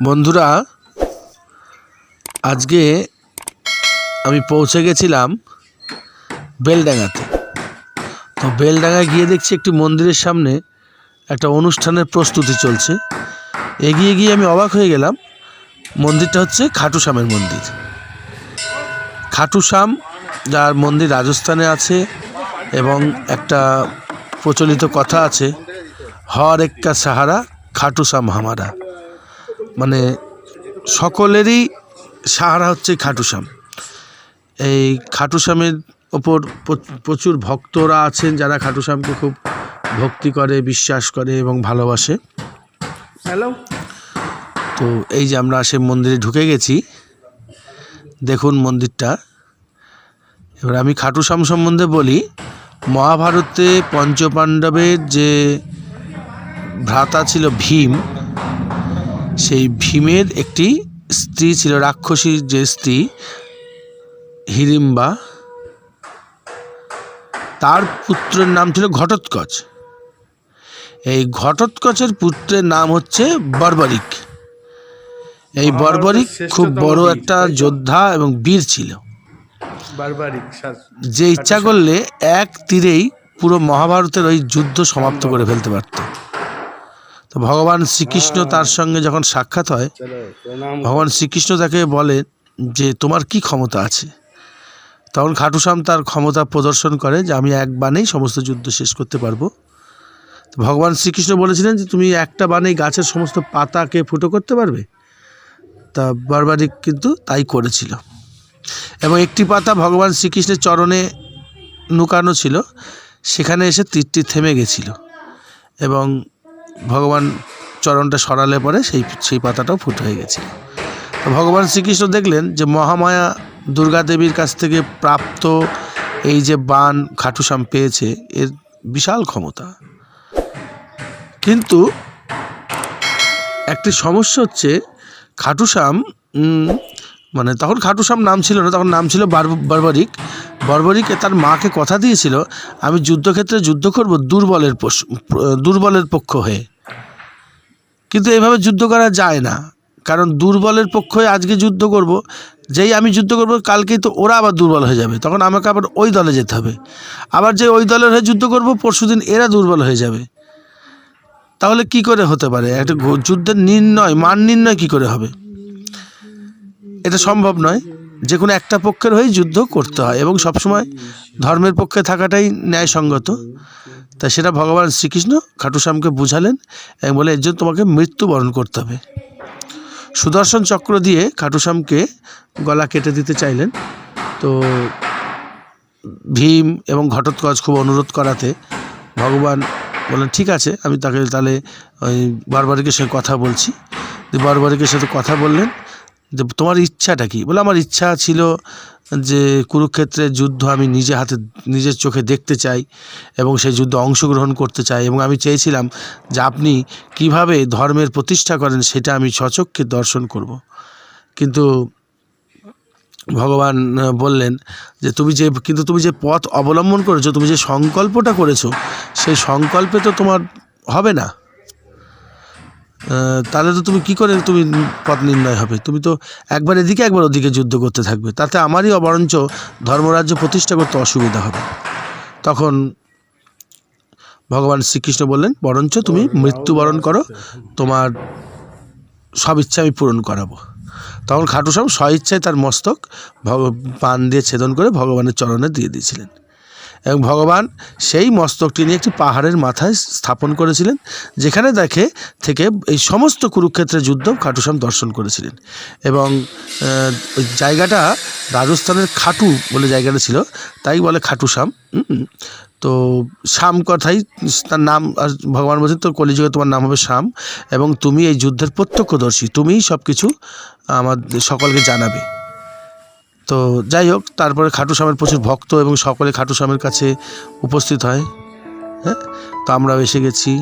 বন্ধুরা, আজকে আমি পৌঁছে গেছিলাম বেলডাঙাতে তো বেলডাঙায় গিয়ে দেখছি একটি মন্দিরের সামনে একটা অনুষ্ঠানের প্রস্তুতি চলছে। এগিয়ে গিয়ে আমি অবাক হয়ে গেলাম, মন্দিরটা হচ্ছে খাটুশ্যামের মন্দির। খাটুশ্যাম, যার মন্দির রাজস্থানে আছে এবং একটা প্রচলিত কথা আছে, হর এক্কা সাহারা, খাটুশ্যাম হামারা। মানে সকলেরই সাহারা হচ্ছে খাটুশ্যাম এই খাটুশ্যামের ওপর প্র- প্রচুর ভক্তরা আছেন যারা খাটুশ্যামকে খুব ভক্তি করে বিশ্বাস করে এবং ভালোবাসে। হ্যালো তো এই যে আমরা সে মন্দিরে ঢুকে গেছি দেখুন মন্দিরটা। এবার আমি খাটুশ্যাম সম্বন্ধে বলি মহাভারতে পঞ্চপাণ্ডবের যে ভ্রাতা ছিল ভীম সেই ভীমের একটি স্ত্রী ছিল রাক্ষসীর যে স্ত্রী হিড়িম্বা তার পুত্রের নাম ছিল ঘটোৎকচ। এই ঘটোৎকচের পুত্রের নাম হচ্ছে বর্বরিক। এই বর্বরিক খুব বড় একটা যোদ্ধা এবং বীর ছিল। বারবারিক যে ইচ্ছা করলে এক তীরেই পুরো মহাভারতের ওই যুদ্ধ সমাপ্ত করে ফেলতে পারত। তো ভগবান শ্রীকৃষ্ণ তার সঙ্গে যখন সাক্ষাৎ হয় ভগবান শ্রীকৃষ্ণ তাকে বলে যে তোমার কি ক্ষমতা আছে? তখন খাটুশ্যাম তার ক্ষমতা প্রদর্শন করে যে আমি এক বানেই সমস্ত যুদ্ধ শেষ করতে পারব। তো ভগবান শ্রীকৃষ্ণ বলেছিলেন যে তুমি একটা বানেই গাছের সমস্ত পাতাকে ফুটো করতে পারবে? তা বারবারিক কিন্তু তাই করেছিল। এবং একটি পাতা ভগবান শ্রীকৃষ্ণের চরণে নুকানো ছিল সেখানে এসে তীরটি থেমে গেছিল। এবং ভগবান চরণটা সরালে পরে সেই সেই পাতাটাও ফুট হয়ে গেছিল ভগবান শ্রীকৃষ্ণ দেখলেন যে মহামায়া দুর্গা দেবীর কাছ থেকে প্রাপ্ত এই যে বান খাটুশ্যাম পেয়েছে এর বিশাল ক্ষমতা। কিন্তু একটি সমস্যা হচ্ছে উম, মানে তখন খাটুশ্যাম নাম ছিল না তখন নাম ছিল বার- বর্বরিক। বর্বরিক তার মাকে কথা দিয়েছিল, আমি যুদ্ধক্ষেত্রে যুদ্ধ করব দুর্বলের দুর্বলের পক্ষ হয়ে। কিন্তু এভাবে যুদ্ধ করা যায় না, কারণ দুর্বলের পক্ষ হয়ে আজকে যুদ্ধ করব, যেই আমি যুদ্ধ করব কালকেই তো ওরা আবার দুর্বল হয়ে যাবে, তখন আমাকে আবার ওই দলে যেতে হবে। আবার যে ওই দলের হয়ে যুদ্ধ করব পরশুদিন এরা দুর্বল হয়ে যাবে। তাহলে কি করে হতে পারে? একটা যুদ্ধের নির্ণয়, মান নির্ণয় কি করে হবে? এটা সম্ভব নয়। যে কোনো একটা পক্ষের হয়েই যুদ্ধ করতে হয় এবং সবসময় ধর্মের পক্ষে থাকাটাই ন্যায়সঙ্গত। তা সেটা ভগবান শ্রীকৃষ্ণ খাটুশ্যামকে বুঝালেন এবং বলে, এর জন্য তোমাকে মৃত্যুবরণ করতে হবে। সুদর্শন চক্র দিয়ে খাটুশ্যামকে গলা কেটে দিতে চাইলেন। তো ভীম এবং ঘটোৎকচ খুব অনুরোধ করাতে ভগবান বললেন, ঠিক আছে, আমি তাকে তাহলে ওই বারবারিকের সঙ্গে কথা বলছি। বারবারিকের সাথে কথা বললেন। যে তোমার ইচ্ছাটা কি? বলে আমার ইচ্ছা ছিল যে কুরুক্ষেত্রের যুদ্ধ আমি নিজে হাতে, নিজের চোখে দেখতে চাই এবং সেই যুদ্ধে অংশগ্রহণ করতে চাই এবং আমি চেয়েছিলাম যে আপনি কীভাবে ধর্মের প্রতিষ্ঠা করেন সেটা আমি সচক্ষে দর্শন করব। কিন্তু ভগবান বললেন যে তুমি যে, কিন্তু তুমি যে পথ অবলম্বন করেছ, তুমি যে সংকল্পটা করেছ, সেই সংকল্পে তো তোমার হবে না। তাহলে তো তুমি কি করে তুমি পথ নির্ণয় হবে? তুমি তো একবার এদিকে একবার ওদিকে যুদ্ধ করতে থাকবে। তাতে আমারই অবরঞ্চ ধর্মরাজ্য প্রতিষ্ঠা করতে অসুবিধা হবে। তখন ভগবান শ্রীকৃষ্ণ বললেন বরঞ্চ তুমি মৃত্যুবরণ করো তোমার সব ইচ্ছা আমি পূরণ করাবো। তখন খাটুশ্যাম স্বইচ্ছায় তার মস্তক ভগ পান দিয়ে ছেদন করে ভগবানের চরণে দিয়ে দিয়েছিলেন। এবং ভগবান সেই মস্তকটি নিয়ে একটি পাহাড়ের মাথায় স্থাপন করেছিলেন, যেখানে দেখে থেকে এই সমস্ত কুরুক্ষেত্রের যুদ্ধ খাটুশ্যাম দর্শন করেছিলেন এবং জায়গাটা রাজস্থানের খাটু বলে জায়গাটা ছিল, তাই বলে খাটুশ্যাম। তো শ্যাম কথাই তার নাম, আর ভগবান বলছেন, তোর কলিযুগে তোমার নাম হবে শ্যাম এবং তুমি এই যুদ্ধের প্রত্যক্ষদর্শী, তুমিই সব কিছু আমাদের সকলকে জানাবে তো যাই হোক, তারপরে খাটু স্বামীর প্রচুর ভক্ত এবং সকলে খাটু স্বামীর কাছে উপস্থিত হয় হ্যাঁ? তো আমরাও এসে গেছি।